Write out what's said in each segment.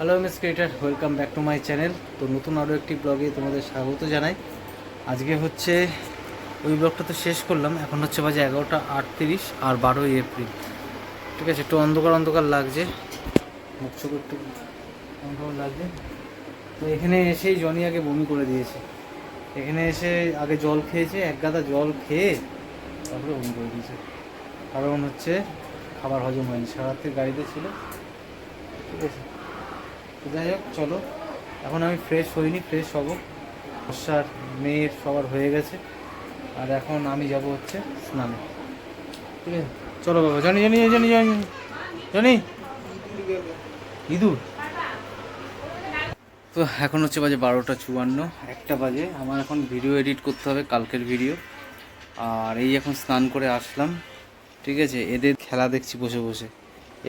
Hello miss creator welcome back to my channel তো নতুন আরও একটি ব্লগে তোমাদের স্বাগত জানাই। আজকে হচ্ছে ওই ব্লগটা তো শেষ করলাম। এখন হচ্ছে বাজে এগারোটা আটত্রিশ আর বারোই এপ্রিল। ঠিক আছে, একটু অন্ধকার অন্ধকার লাগছে। মুখ একটু অন্ধকার লাগছে। তো এখানে এসেই জনি আগে বমি করে দিয়েছে। এখানে এসে আগে জল খেয়েছে, এক গাদা জল খেয়ে তারপরে বমি করে দিয়েছে। কারণ হচ্ছে খাবার হজম হয়নি সারাত্রির গাড়িতে ছিল। ঠিক আছে। তো যাই হোক, চলো। এখন আমি ফ্রেশ হইনি ফ্রেশ হব। বর্ষার মেয়ের সবার হয়ে গেছে। আর এখন আমি যাব হচ্ছে স্নানে। ঠিক আছে? চলো বাবা, জানি জানি জানি জানি জানি ইঁদুর। তো এখন হচ্ছে বাজে বারোটা চুয়ান্ন, একটা বাজে। আমার এখন ভিডিও এডিট করতে হবে, কালকের ভিডিও আর এই এখন স্নান করে আসলাম। ঠিক আছে? এদের খেলা দেখছি বসে বসে।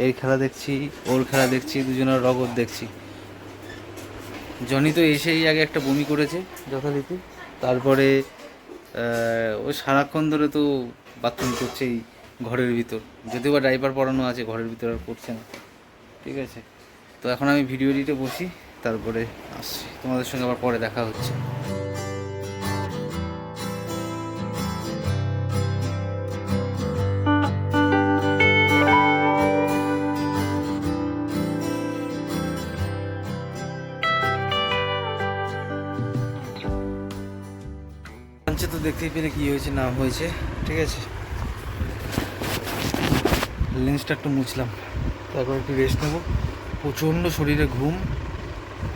এর খেলা দেখছি, ওর খেলা দেখছি, দুজনের রগত দেখছি। জনি তো এসেই আগে একটা বমি করেছে যথারীতি। তারপরে ও সারাক্ষণ ধরে তো বাথরুম করছেই ঘরের ভিতর। যদিও বা ড্রাইভার পড়ানো আছে, ঘরের ভিতর আর করছে না। ঠিক আছে? তো এখন আমি ভিডিও এডিটে বসি, তারপরে আসছি। তোমাদের সঙ্গে আবার পরে দেখা হচ্ছে। পেলে কি হয়েছে না হয়েছে, ঠিক আছে? লেন্সটা একটু মুছলাম। তারপর একটু রেস্ট নেব। প্রচণ্ড শরীরে ঘুম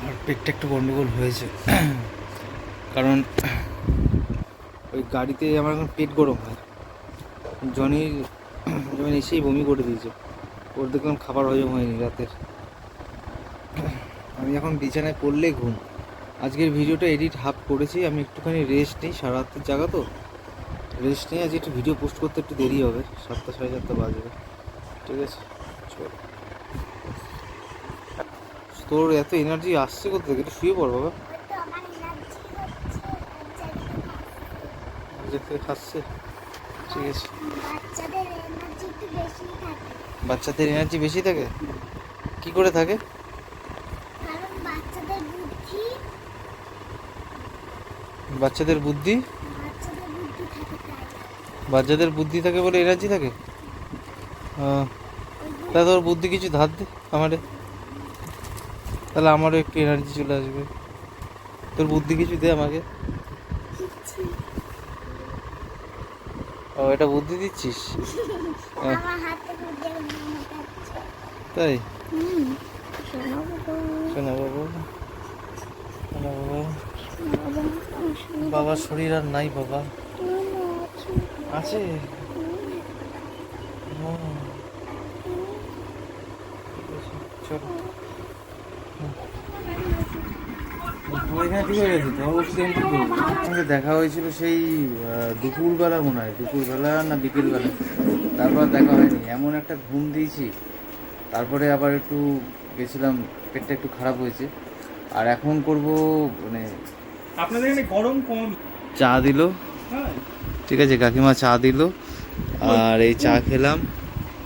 আর পেটটা একটু গন্ডগোল হয়েছে। কারণ ওই গাড়িতে আমার এখন পেট গরম হয়। জনির যেমন এসেই বমি করে দিয়েছে। ওর দেখলাম খাবার হজম হয়নি রাতের। আমি এখন বিছানায় পড়লেই ঘুম। আজকের ভিডিওটা এডিট হাফ করেছি আমি একটুখানি রেস্ট নিই সারা রাতের জায়গা তো। রেস্ট নিয়ে আজকে একটু ভিডিও পোস্ট করতে একটু দেরি হবে সাতটা সাড়ে সাতটা বাজবে। ঠিক আছে চল। তোর এত এনার্জি আসছে কোথা থেকে? একটু শুয়ে পড় বাবা। খাচ্ছে। ঠিক আছে। বাচ্চাদের এনার্জি বেশি থাকে? কি করে থাকে কারণ বাচ্চাদের বুদ্ধি বাচ্চাদের বুদ্ধি? বাচ্চাদের বুদ্ধি থাকে বলে এনার্জি থাকে? আহ, তা তোর বুদ্ধি কিছু ধার দে আমারে। তাহলে আমারও একটু এনার্জি চলে আসবে। তোর বুদ্ধি কিছু দে আমাকে। ও এটা বুদ্ধি দিচ্ছিস? হ্যাঁ। তাই? শোনো বাবা। শোনা বাবু। শোনা বাবা বাবা। বাবার শরীর আর নাই বাবা। আছে? দেখা হয়েছিল সেই দুপুরবেলা মনে হয়, দুপুরবেলা না বিকেলবেলা। তারপর দেখা হয়নি। এমন একটা ঘুম দিয়েছি। তারপরে আবার একটু গেছিলাম, পেটটা একটু খারাপ হয়েছে। আর এখন করব মানে আপনাদের এখানে গরম কম। চা দিল। হ্যাঁ। ঠিক আছে কাকিমা চা দিল। আর এই চা খেলাম।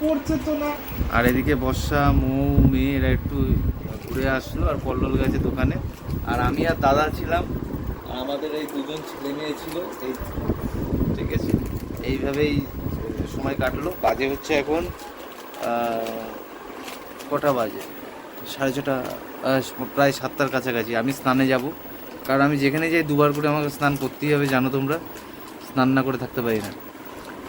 পড়ছে তো না। আর এদিকে বর্ষা মৌ মেয়ে এরা একটু ঘুরে আসলো আর পল্লল গেছে দোকানে। আর আমি আর দাদা ছিলাম। আর আমাদের এই দুজন ছেলে মেয়ে ছিল। এই ঠিক আছে এইভাবেই সময় কাটলো। বাজে হচ্ছে এখন কটা বাজে? সাড়ে ছটা প্রায় সাতটার কাছাকাছি। আমি স্নানে যাব। কারণ আমি যেখানে যাই দুবার করে আমাকে স্নান করতেই হবে, জানো তোমরা? স্নান না করে থাকতে পারি না।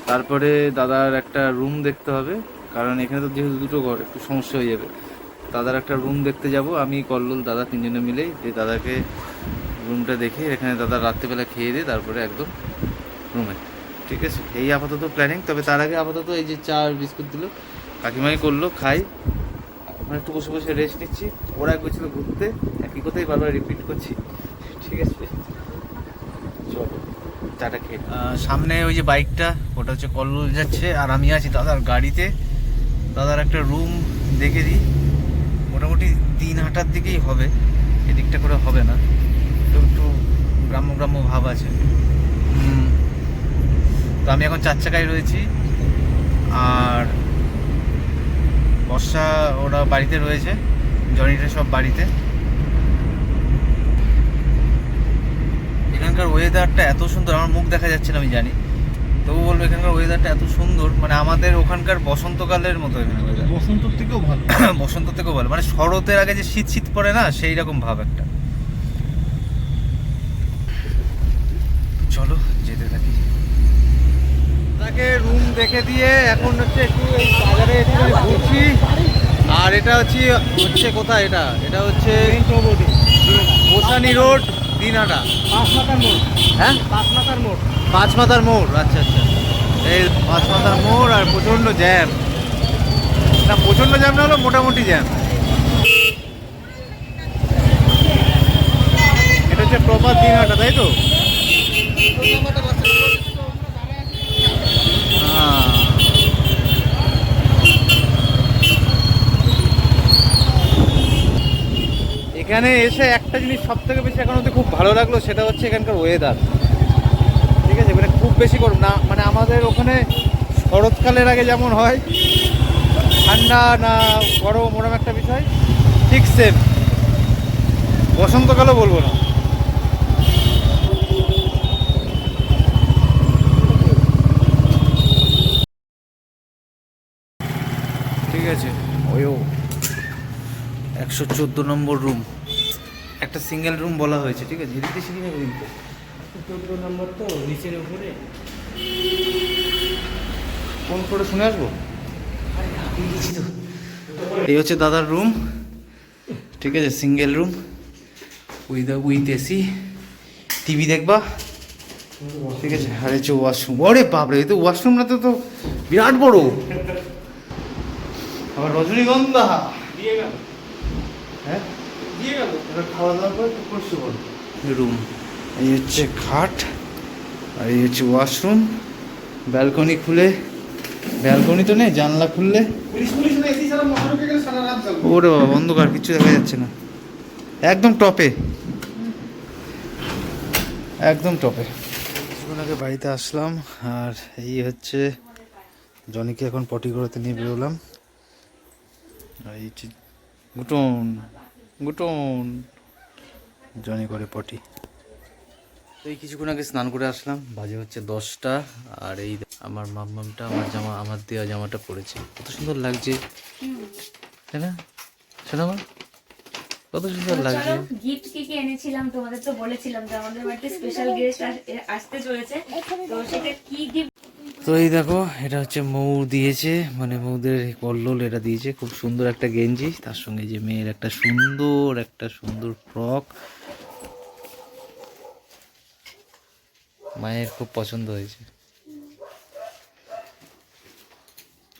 তারপরে দাদার একটা রুম দেখতে হবে, কারণ এখানে তো যেহেতু দুটো ঘর, একটু সমস্যা হয়ে যাবে। দাদার একটা রুম দেখতে যাব, আমি, কল্লোল, দাদা তিনজনে মিলেই যে দাদাকে রুমটা দেখে এখানে দাদা রাত্রিবেলা খেয়ে দিয়ে তারপরে একদম রুমে ঠিক আছে? এই আপাতত প্ল্যানিং তবে তার আগে আপাতত এই যে চা আর বিস্কুট দিল, কাকিমাই করল, খাই। একটু বসে বসে রেস্ট নিচ্ছি। ওরা গেছিল ঘুরতে, একই কথাই বারবার রিপিট করছি। ঠিক আছে। চলো সামনে ওই যে বাইকটা, ওটা হচ্ছে কল্লোল যাচ্ছে, আর আমি আছি দাদার গাড়িতে। দাদার একটা রুম দেখে দিই। মোটামুটি তিন হাঁটার দিকেই হবে, এদিকটা করে হবে না। তো একটু গ্রাম্য গ্রাম্য ভাব আছে। তো আমি এখন চার চাকায় রয়েছি, আর বর্ষা ওরা বাড়িতে রয়েছে, জনিটা সব বাড়িতে। এখানকার ওয়েদারটা এত সুন্দর আমার মুখ দেখা যাচ্ছে না আমি জানি। তবু বলব এখানকার ওয়েদারটা এত সুন্দর মানে আমাদের ওখানকার বসন্তকালের মতো এখানে। বসন্তর থেকেও ভালো। বসন্ত থেকেও ভালো মানে শরতের আগে যে শীত শীত পড়ে না সেই রকম ভাব একটা। চলো যেতে থাকি। তাকে রুম দেখে দিয়ে এখন হচ্ছে একটু এই বাজারে একটু ঘুরছি। আর এটা হচ্ছে হচ্ছে কোথায় এটা? এটা হচ্ছে গোসানি রোড দিনহাটা পাঁচমাতার মোড়। হ্যাঁ? পাঁচমাতার মোড়। পাঁচ মাথার মোড় আচ্ছা আচ্ছা। এই পাঁচ মাথার মোড় আর প্রচণ্ড জ্যাম। না প্রচণ্ড জ্যাম না হলো মোটামুটি জ্যাম। এটা হচ্ছে প্রপার দিনহাটা তাই তো? এখানে এসে একটা জিনিস সব থেকে বেশি এখন অব্দি খুব ভালো লাগল, সেটা হচ্ছে এখানকার ওয়েদার ঠিক আছে? মানে খুব বেশি গরম। না মানে আমাদের ওখানে শরৎকালের আগে যেমন হয়, ঠান্ডা না গরম, ওরম একটা বিষয়। ঠিক সেম বসন্তকালও বলব না। ঠিক আছে। ওইও একশো চোদ্দ নম্বর রুম একটা সিঙ্গেল রুম বলা হয়েছে ঠিক আছে? এদিকে সিঁড়ি নেবে কিন্তু চোদ্দ নম্বর তো নিচের উপরে। ফোন করে শুনে আসব? এই হচ্ছে দাদার রুম ঠিক আছে? Single room with with AC TV দেখবা? ঠিক আছে? আর হচ্ছে ওয়াশরুম ওরে বাপরে এই তো ওয়াশরুমটা তো তো বিরাট বড়। আবার রজনীগন্ধা। হ্যাঁ? দিয়ে গেল এবার খাওয়া দাওয়া করে তো করছ রুম এই হচ্ছে খাট আর এই হচ্ছে ওয়াশরুম ব্যালকনি খুলে। ব্যালকনি তো নেই জানলা খুললে। ওরে বাবা অন্ধকার কিছু দেখা যাচ্ছে না। একদম টপে। একদম টপে। কিছুক্ষণ আগে বাড়িতে আসলাম আর এই হচ্ছে জনিকে এখন পটি করতে নিয়ে বেরোলাম। আর এই হচ্ছে গুটন। গুটন। জনি করে পটি। তো এই কিছুক্ষণ আগে স্নান করে আসলাম বাজে হচ্ছে দশটা আর এই আমার মাম্মামটা আমার জামা আমার দেওয়া জামাটা পরেছে। কত সুন্দর লাগছে। তাই না? শোনো আমার কত সুন্দর লাগছে। গিফট কি কি এনেছিলাম তোমাদের তো বলেছিলাম যে আমাদের বাড়িতে স্পেশাল গেস্ট আসতে চলেছে। তো সেটা কি গিফট তো এই দেখো, এটা হচ্ছে মৌ দিয়েছে মানে মৌদের কল্লোল এটা দিয়েছে, খুব সুন্দর একটা গেঞ্জি, তার সঙ্গে যে মেয়ের একটা সুন্দর একটা সুন্দর ফ্রক। মায়ের খুব পছন্দ হয়েছে।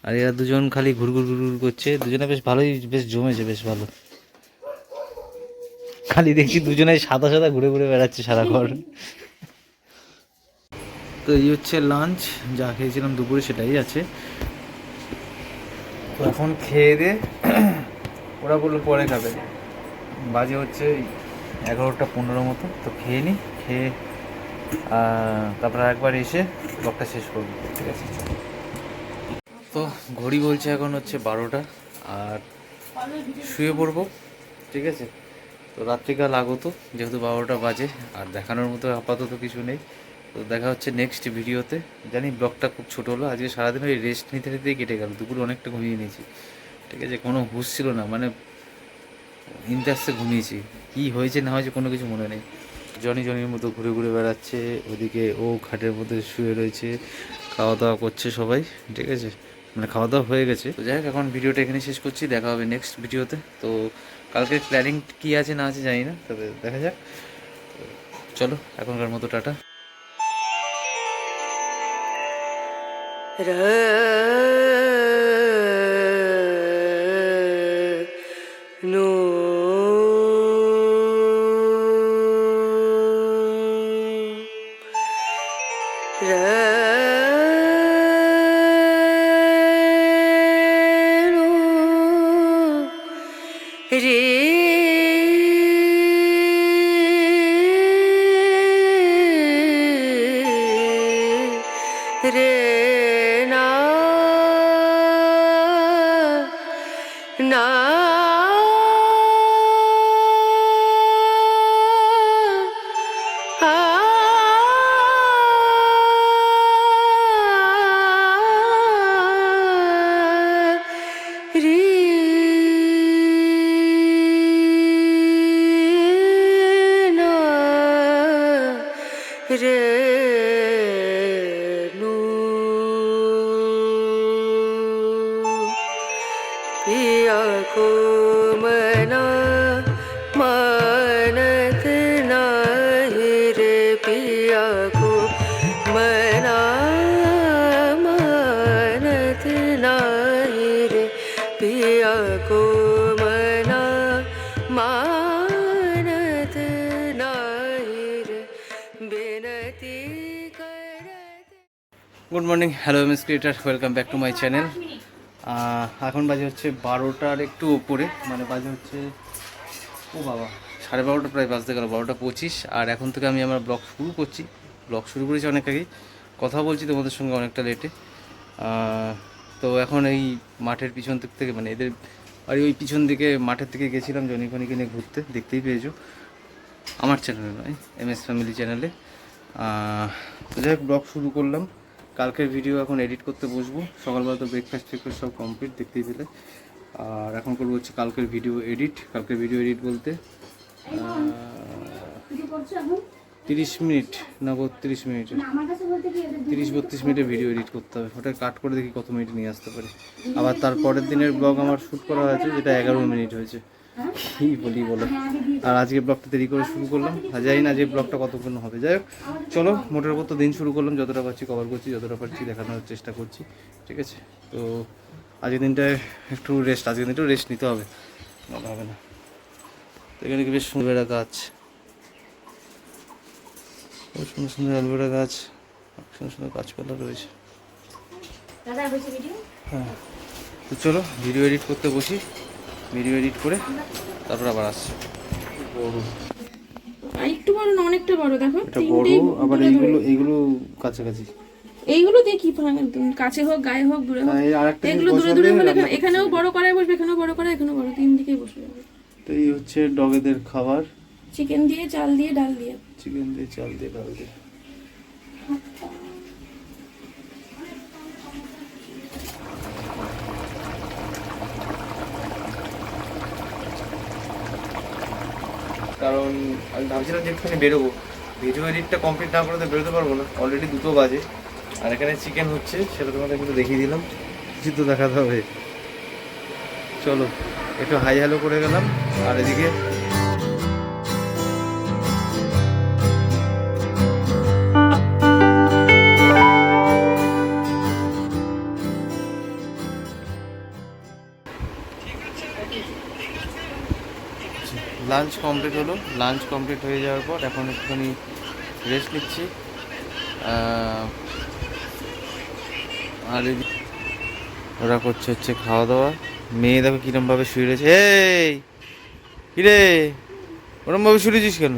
আর এরা দুজন খালি ঘুরঘুর ঘুরঘুর করছে, দুজনে বেশ ভালোই, বেশ জমেছে, বেশ ভালো। খালি দেখছি দুজনে সাদা সাদা ঘুরে ঘুরে বেড়াচ্ছে সারা ঘর। তো এই হচ্ছে লাঞ্চ যা খেয়েছিলাম দুপুরে সেটাই আছে। তো এখন খেয়ে দে ওরা বলল পরে খাবে। বাজে হচ্ছে এগারোটা পনেরো মতো, তো খেয়ে নি, খেয়ে তারপর একবার এসে ব্লগটা শেষ করব, ঠিক আছে? তো ঘড়ি বলছে এখন হচ্ছে বারোটা, আর শুয়ে পড়ব, ঠিক আছে? তো রাত্রিকাল আগত, যেহেতু বারোটা বাজে, আর দেখানোর মতো আপাতত কিছু নেই। তো দেখা হচ্ছে নেক্সট ভিডিওতে। জানি ব্লগটা খুব ছোটো হলো, আজকে সারাদিন ওই রেস্ট নিতে নিতেই কেটে গেল, দুপুরে অনেকটা ঘুমিয়ে নিয়েছি। ঠিক আছে, কোনো হুঁশ ছিল না মানে আসতে ঘুমিয়েছি। কী হয়েছে না হয়েছে কোনো কিছু মনে নেই। জনি জনির মতো ঘুরে ঘুরে বেড়াচ্ছে, ওদিকে ও খাটের মধ্যে শুয়ে রয়েছে খাওয়া দাওয়া করছে সবাই, ঠিক আছে? মানে খাওয়া দাওয়া হয়ে গেছে। তো যাই এখন ভিডিওটা এখানে শেষ করছি, দেখা হবে নেক্সট ভিডিওতে। তো কালকে প্ল্যানিং কী আছে না আছে জানি না, তবে দেখা যাক। চলো, এখনকার মতো টাটা। Yeah. Good morning hello M S creator welcome back to my channel এখন বাজে হচ্ছে বারোটার একটু ওপরে মানে বাজে হচ্ছে, ও বাবা, সাড়ে বারোটা, প্রায় বাজতে গেল, বারোটা পঁচিশ। আর এখন থেকে আমি আমার ব্লগ শুরু করছি। ব্লগ শুরু করেছি অনেক আগেই। কথা বলছি তোমাদের সঙ্গে অনেকটা লেটে তো এখন এই মাঠের পিছন দিক থেকে মানে এদের বাড়ি ওই পিছন দিকে, মাঠের থেকে গেছিলাম, জনি ফনিকে নিয়ে ঘুরতে। দেখতেই পেয়েছ। আমার চ্যানেলে নয় এম এস ফ্যামিলি চ্যানেলে যাই হোক, ব্লগ শুরু করলাম। কালকের ভিডিও এখন এডিট করতে বসবো। সকালবেলা তো ব্রেকফাস্ট ফেকফাস্ট সব কমপ্লিট দেখতেই পেলে। আর এখন করব হচ্ছে কালকের ভিডিও এডিট কালকের ভিডিও এডিট বলতে তিরিশ মিনিট না বত্রিশ মিনিট? তিরিশ বত্রিশ মিনিটে ভিডিও এডিট করতে হবে। ওটা কাট করে দেখি কত মিনিট নিয়ে আসতে পারি। আবার তার পরের দিনের ব্লগ আমার শ্যুট করা হয়েছে, যেটা এগারো মিনিট হয়েছে। কী বলি বলো। আর আজকে ব্লগটা দেরি করে শুরু করলাম। আর জানি না যে ব্লগটা কতক্ষণ হবে। যাই হোক চলো মোটের উপর তো দিন শুরু করলাম। যতটা পারছি কভার করছি যতটা পারছি দেখানোর চেষ্টা করছি। ঠিক আছে? তো আজকের দিনটায় একটু রেস্ট আজকের দিনটাও রেস্ট নিতে হবে। নাহলে হবে না। তো এখানে কি বেশ সুন্দর গাছ। খুব সুন্দর সুন্দর অ্যালবেরা গাছ। সুন্দর সুন্দর গাছপালা রয়েছে। হ্যাঁ। তো চলো ভিডিও এডিট করতে বসি। ভিডিও এডিট করে তারপর আবার আসছি। একটু বড় না অনেকটা বড় দেখো এটা বড় আবার এইগুলো। এইগুলো কাছাকাছি। এইগুলো দেখি কাছে হোক গায়ে হোক দূরে হোক। এগুলো দূরে দূরে হলে এখানেও বড় করায় বসবে এখানেও বড় করা এখানেও বড় তিন দিকেই বসবে তো এই হচ্ছে ডগেদের খাবার। চিকেন দিয়ে চাল দিয়ে ডাল দিয়ে। চিকেন দিয়ে চাল দিয়ে ডাল দিয়ে। কারণ আমি ভাবছিলাম যে একটুখানি বেরোবো। ভিডিও এডিটটা কমপ্লিট না করে তো বেরোতে পারব না। অলরেডি দুটো বাজে। আর এখানে চিকেন হচ্ছে, সেটা তোমাকে একটু দেখিয়ে দিলাম। কিছু তো দেখাতে হবে। চলো, একটু হাই হ্যালো করে গেলাম। আর এদিকে লাঞ্চ কমপ্লিট হলো। লাঞ্চ কমপ্লিট হয়ে যাওয়ার পর এখন একটুখানি রেস্ট নিচ্ছি। আর এদিকে ওরা করছে হচ্ছে খাওয়া দাওয়া। মেয়ে দেখো কিরমভাবে শুয়ে রয়েছে। এই! কিরে? ওরমভাবে শুয়েছিস কেন?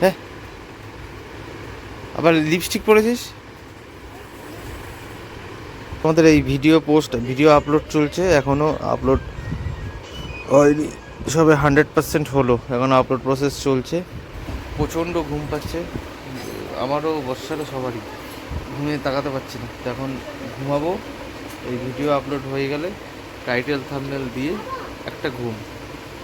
হ্যাঁ? আবার লিপস্টিক পরেছিস? তোমাদের এই ভিডিও পোস্ট ভিডিও আপলোড চলছে। এখনও আপলোড হয়নি। সবে হান্ড্রেড পার্সেন্ট হলো। এখন আপলোড প্রসেস চলছে। প্রচণ্ড ঘুম পাচ্ছে। আমারও বর্ষারও সবারই। ঘুমিয়ে তাকাতে পারছি না। তো এখন ঘুমাবো। এই ভিডিও আপলোড হয়ে গেলে টাইটেল থাম্বনেল দিয়ে একটা ঘুম।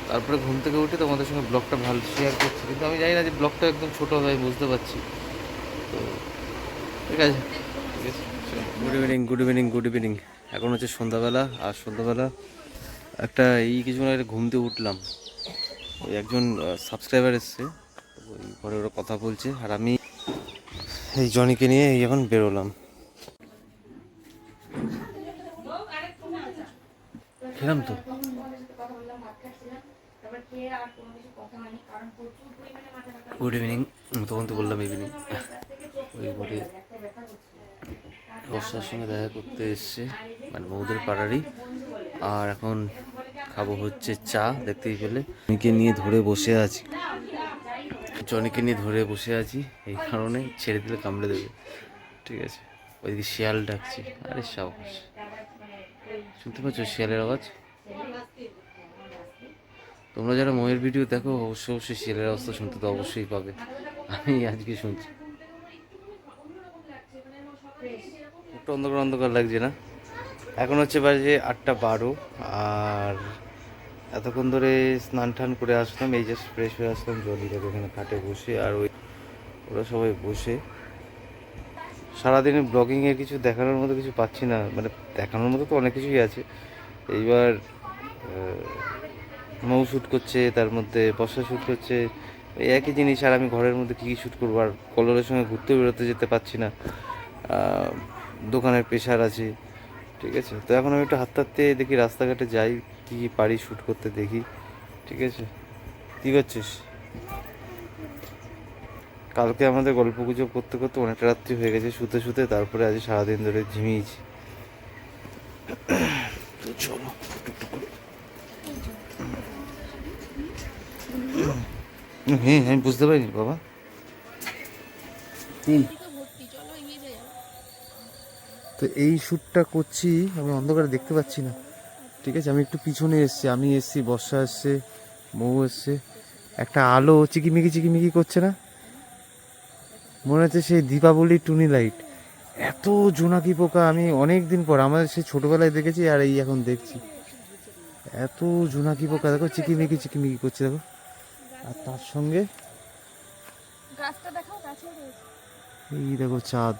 তারপরে ঘুম থেকে উঠে তোমাদের সঙ্গে ব্লগটা ভালো শেয়ার করছি। কিন্তু আমি জানি না যে ব্লগটা একদম ছোটো হবে আমি বুঝতে পারছি। তো ঠিক আছে। ঠিক আছে good evening good evening good evening এখন হচ্ছে সন্ধ্যাবেলা। আর সন্ধ্যাবেলা একটা এই কিছুক্ষণ আগে ঘুম দিয়ে উঠলাম। ওই একজন সাবস্ক্রাইবার এসছে। ওই ঘরে ওরা কথা বলছে। আর আমি এই জনিকে নিয়ে এই এখন বেরোলাম। খেলাম তো? গুড ইভিনিং তখন তো বললাম ইভিনিং ওই ঘরে বর্ষার সঙ্গে দেখা করতে এসছে মানে বৌদের পাড়ারই। আর এখন খাব হচ্ছে চা, দেখতেই পেলে। জনিকে নিয়ে ধরে বসে আছি। জনিকে নিয়ে ধরে বসে আছি, এই কারণে ছেড়ে দিলে কামড়ে দেবে। ঠিক আছে, ওইদিকে শিয়াল ডাকছি। আরে সাবাস। শুনতে পাচ্ছ শিয়ালের আওয়াজ? তোমরা যারা ময়ের ভিডিও দেখো, অবশ্যই অবশ্যই শিয়ালের অবস্থা শুনতে তো অবশ্যই পাবে। আমি আজকে শুনছি। একটু অন্ধকার অন্ধকার লাগছে না? এখন হচ্ছে বাজে আটটা বারো, আর এতক্ষণ ধরে স্নান টান করে আসলাম, এই জাস্ট ফ্রেশ হয়ে আসলাম জলিটাকে ওখানে খাটে বসে আর ওই ওরা সবাই বসে। সারাদিনে ব্লগিংয়ে কিছু দেখানোর মতো কিছু পাচ্ছি না মানে দেখানোর মতো তো অনেক কিছুই আছে। এইবার মৌ শ্যুট করছে, তার মধ্যে বর্ষা শ্যুট করছে, এই একই জিনিস আর আমি ঘরের মধ্যে কী কী শ্যুট করব আর কলরের সঙ্গে ঘুরতে বেরোতে যেতে পারছি না। দোকানের প্রেশার আছে, ঠিক আছে? তো এখন আমি একটু হাঁটতে হাঁটতে দেখি রাস্তাঘাটে যাই কী কী পারি শ্যুট করতে দেখি, ঠিক আছে? কী করছিস? কালকে আমাদের গল্প গুজব করতে করতে অনেকটা রাত্রি হয়ে গেছে, শুতে শুতে তারপরে আজ সারাদিন ধরে ঝিমিয়েছি। চলো। হ্যাঁ আমি বুঝতে পারিনি, বাবা। তো এই শ্যুটটা করছি, আমি অন্ধকারে দেখতে পাচ্ছি না। ঠিক আছে আমি একটু পিছনে এসছি আমি এসছি বর্ষা এসছে মৌ এসছে একটা আলো চিকিমিকি চিকিমিকি করছে না? মনে হচ্ছে সেই দীপাবলি টুনি লাইট। এত জোনাকি পোকা আমি অনেক দিন পর আমাদের সেই ছোটবেলায় দেখেছি আর এই এখন দেখছি। এত জোনাকি পোকা দেখো চিকিমিকি চিকিমিকি করছে দেখো। আর তার সঙ্গে এই দেখো চাঁদ।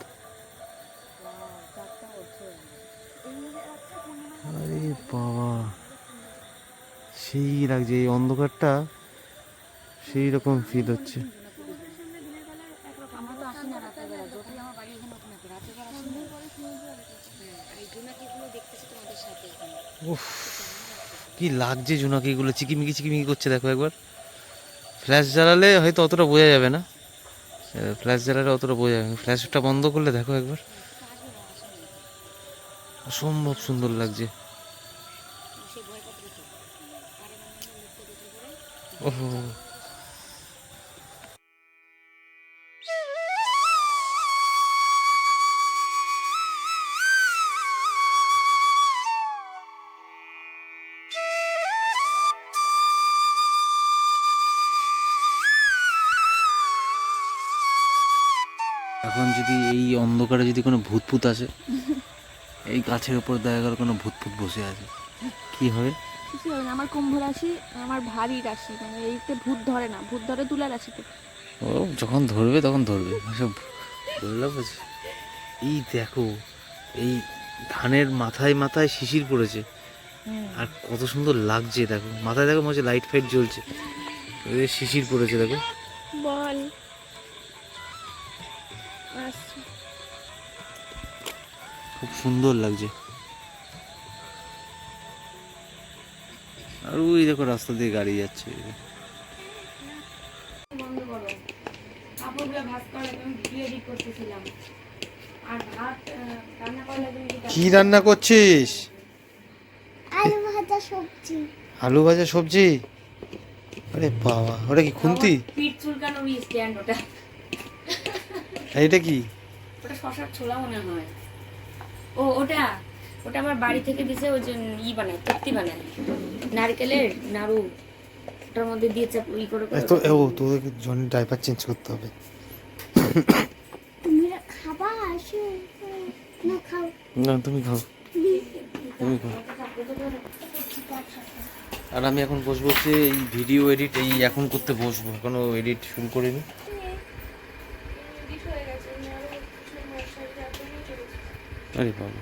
বাবা, সেই লাগছে এই অন্ধকারটা, সেই রকম ফিল হচ্ছে। উফ, কি লাগছে জোনাকিগুলো, চিকিমিকি চিকিমিকি করছে দেখো একবার। ফ্ল্যাশ জ্বালালে হয়তো অতটা বোঝা যাবে না। ফ্ল্যাশ জ্বালালে অতটা বোঝা যাবে ফ্ল্যাশটা বন্ধ করলে দেখো একবার। অসম্ভব সুন্দর লাগছে। ওহো এখন যদি এই অন্ধকারে যদি কোনো ভূত ফুত আসে, এই গাছের উপর দেখা গেল কোনো ভূত ফুত বসে আছে, কি হবে? কিছু হবে না আমার কুম্ভ রাশি আমার ভারী রাশি মানে এইতে ভূত ধরে না ভূত ধরে তুলা রাশিতে। ও যখন ধরবে তখন ধরবে সব ধরলাম এই দেখো এই ধানের মাথায় মাথায় শিশির পড়েছে। আর কত সুন্দর লাগছে দেখো। মাথায় দেখো মনে লাইট ফাইট জ্বলছে। শিশির পড়েছে দেখো। বল। খুব সুন্দর লাগছে। আর ওই দেখো রাস্তা দিয়ে গাড়ি যাচ্ছে। কি কি রান্না করছিস? আলু ভাজা সবজি। আলু ভাজা সবজি? আরে বাবা ওটা কি খুন্তি? স্ট্যান্ড ওটা। এইটা কি? ওটা শশার ছোলা মনে হয়। ও ওটা? ওটা আমার বাড়ি থেকে দিছে ওই যে ই বানায় তৃপ্তি বানায়। নারকেলের নাড়ু ওটার মধ্যে দিয়ে চাপ ই করে করে। তো ও তোদের জন্য ডাইপার চেঞ্জ করতে হবে। তুমি খাবা আসো। না খাও। না তুমি খাও। তুমি খাও। আর আমি এখন বসবো হচ্ছে এই ভিডিও এডিট এই এখন করতে বসবো। এখনও এডিট শুরু করিনি। আরে বাবা।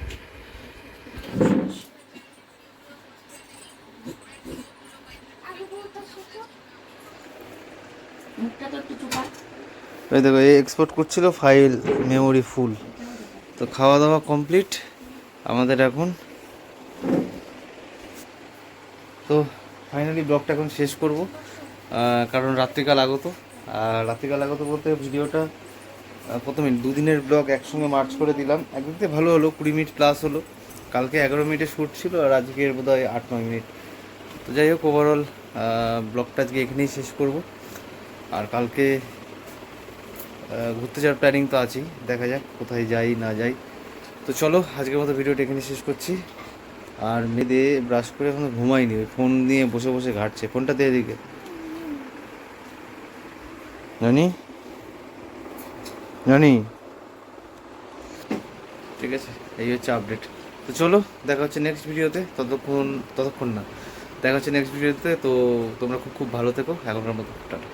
এই দেখো, এই এক্সপোর্ট করছিল ফাইল মেমোরি ফুল তো খাওয়া দাওয়া কমপ্লিট আমাদের এখন তো ফাইনালি ব্লগটা এখন শেষ করব। কারণ রাত্রিকাল আগত। আর রাত্রিকাল আগত বলতে ভিডিওটা প্রথমে দুদিনের ব্লগ একসঙ্গে মার্চ করে দিলাম। একদিকে ভালো হলো, কুড়ি মিনিট প্লাস হলো। কালকে এগারো মিনিটে শ্যুট ছিল, আর আজকের বোধ হয় আট, নয় মিনিট তো যাই হোক ওভারঅল ব্লগটা আজকে এখানেই শেষ করব। আর কালকে ঘুরতে যাওয়ার প্ল্যানিং তো আছেই। দেখা যাক কোথায় যাই, না যাই। তো চলো, আজকের মতো ভিডিওটা এখানে শেষ করছি। আর মেয়েদে ব্রাশ করে এখনও ঘুমাইনি ওই ফোন নিয়ে বসে বসে ঘাটছে। ফোনটা দিয়ে দিকে জানি জানি ঠিক আছে, এই হচ্ছে আপডেট তো চলো, দেখা হচ্ছে নেক্সট ভিডিওতে ততক্ষণ ততক্ষণ না। দেখা হচ্ছে নেক্সট ভিডিওতে তো তোমরা খুব খুব ভালো থেকো। এখনকার মতো, টাটা।